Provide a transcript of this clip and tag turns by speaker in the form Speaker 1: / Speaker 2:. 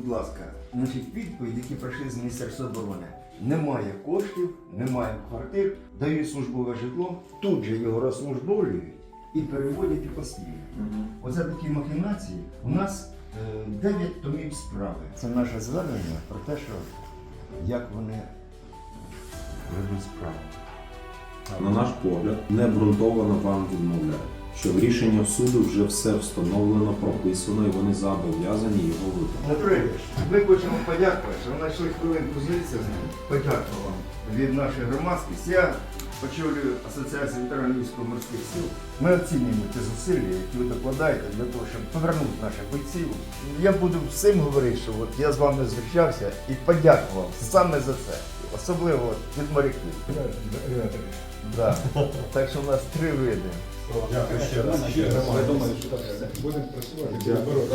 Speaker 1: будь ласка, значить, відповідь, які прийшли з Міністерства оборони. Немає коштів, немає квартир, дають службове житло, тут же його розслужбовують і переводять у постійне. Оце такі махінації. У нас е, 9 томів справи. Це наше звернення про те, що як вони ведуть справу.
Speaker 2: На наш погляд, необґрунтовано вам відмовляють, що в рішенні суду вже все встановлено, прописано і вони зобов'язані його виконати.
Speaker 1: Дмитро ми хочемо подякувати, що ви знайшли хвилинку зустрітися з нами. Подякую вам від нашої громадськості. Я очолюю Асоціацію ветеранів військово-морських сил. Ми оцінюємо ті зусилля, які ви докладаєте для того, щоб повернути наших бойців. Я буду всім говорити, що от я з вами зустрічався і подякував саме за це. Особливо від моряків. Да. Так що у нас три види.
Speaker 3: Дякую ще раз. Я думаю, що так будемо працювати.
Speaker 2: Дякую.